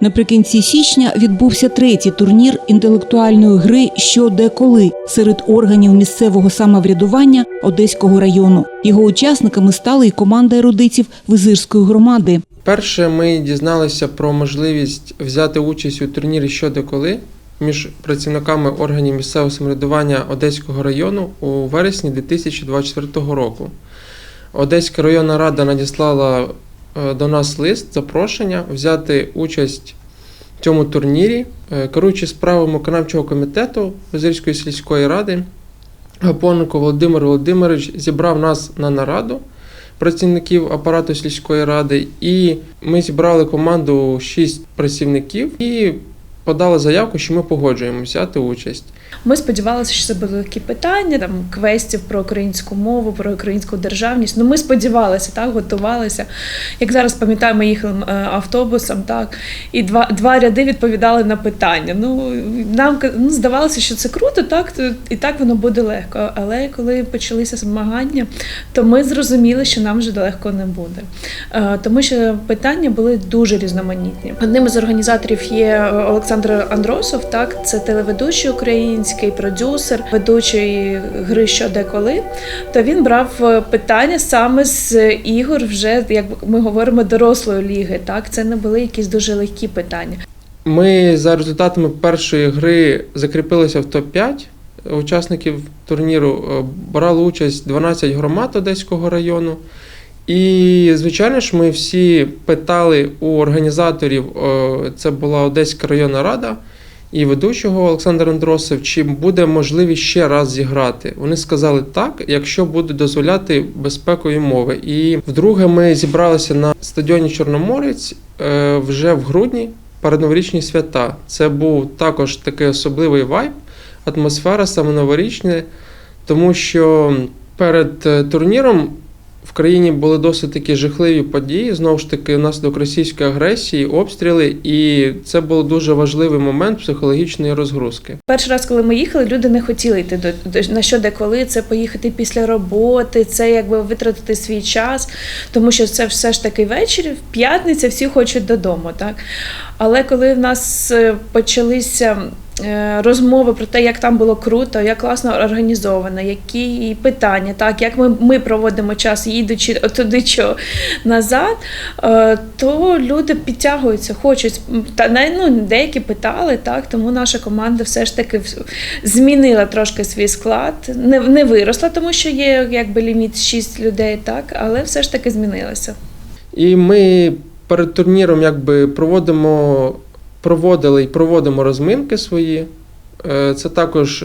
Наприкінці січня відбувся третій турнір інтелектуальної гри Що де коли серед органів місцевого самоврядування Одеського району. Його учасниками стали і команда ерудитів Визирської громади. Перше, ми дізналися про можливість взяти участь у турнірі «Що де коли» між працівниками органів місцевого самоврядування Одеського району у вересні 2024 року. Одеська районна рада надіслала е, до нас лист запрошення взяти участь цьому турнірі, Е, керуючи справами виконавчого комітету Озерської сільської ради. Гапоненко Володимир Володимирович зібрав нас на нараду працівників апарату сільської ради, і ми зібрали команду 6 працівників і подали заявку, що ми погоджуємо взяти участь. Ми сподівалися, що це будуть такі питання, там квестів про українську мову, про українську державність. Ну, ми сподівалися, так, готувалися. Як зараз пам'ятаю, ми їхали е, автобусом, так, і два, два ряди відповідали на питання. Ну, нам ну, здавалося, що це круто, так, і так воно буде легко. Але коли почалися змагання, то ми зрозуміли, що нам вже легко не буде. Е, Тому що питання були дуже різноманітні. Одним із організаторів є е, Олександр Андросов, так, це телеведучий український, продюсер, ведучий гри що де коли. То він брав е, питання саме з ігор, вже як ми говоримо, дорослої ліги. Так, це не були якісь дуже легкі питання. Ми за результатами першої гри закріпилися в топ-5 учасників турніру. Е, Брали участь 12 громад Одеського району. І, звичайно ж, ми всі питали у організаторів, е, це була Одеська районна рада і ведучого Олександр Андросов, чи буде можливість ще раз зіграти. Вони сказали так, якщо будуть дозволяти безпекові мови. І вдруге ми зібралися на стадіоні Чорноморець е, вже в грудні передноворічні свята. Це був також такий особливий вайб, атмосфера саме новорічна, тому що перед е, турніром в країні були досить такі жахливі події. Знову ж таки, внаслідок російської агресії, обстріли, і це був дуже важливий момент психологічної розгрузки. Перший раз, коли ми їхали, люди не хотіли йти до, на що де коли. Це поїхати після роботи, це якби витратити свій час, тому що це все ж таки ввечері, в п'ятниця всі хочуть додому, так. Але коли в нас е, почалися розмови про те, як там було круто, як класно організовано, які питання, так як ми, ми проводимо час, їдучи туди що назад, е, то люди підтягуються, хочуть. Та ну, деякі питали, так, тому наша команда все ж таки змінила трошки свій склад. Не, не виросла, тому що є якби ліміт 6 людей, так, але все ж таки змінилася. І ми перед турніром якби проводимо, проводили і проводимо розминки свої. Е, Це також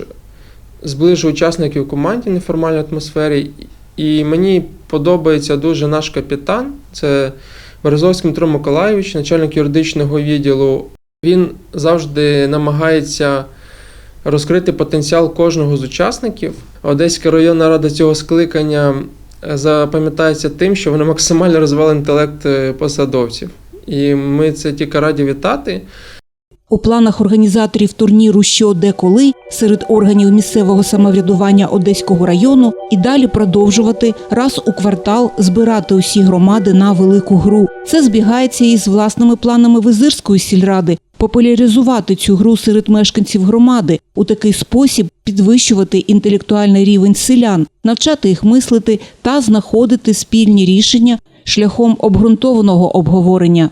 зближує учасників команді в неформальній атмосфері. І мені подобається дуже наш капітан. Це Березовський Дмитро Миколайович, начальник юридичного відділу. Він завжди намагається розкрити потенціал кожного з учасників. Одеська районна рада цього скликання е, запам'ятається тим, що вони максимально розвивали інтелект е, посадовців. І ми це тільки раді вітати. У планах організаторів турніру Що де коли серед органів місцевого самоврядування Одеського району і далі продовжувати раз у квартал збирати усі громади на велику гру. Це збігається із власними планами Визирської сільради популяризувати цю гру серед мешканців громади, у такий спосіб підвищувати інтелектуальний рівень селян, навчати їх мислити та знаходити спільні рішення шляхом обґрунтованого обговорення.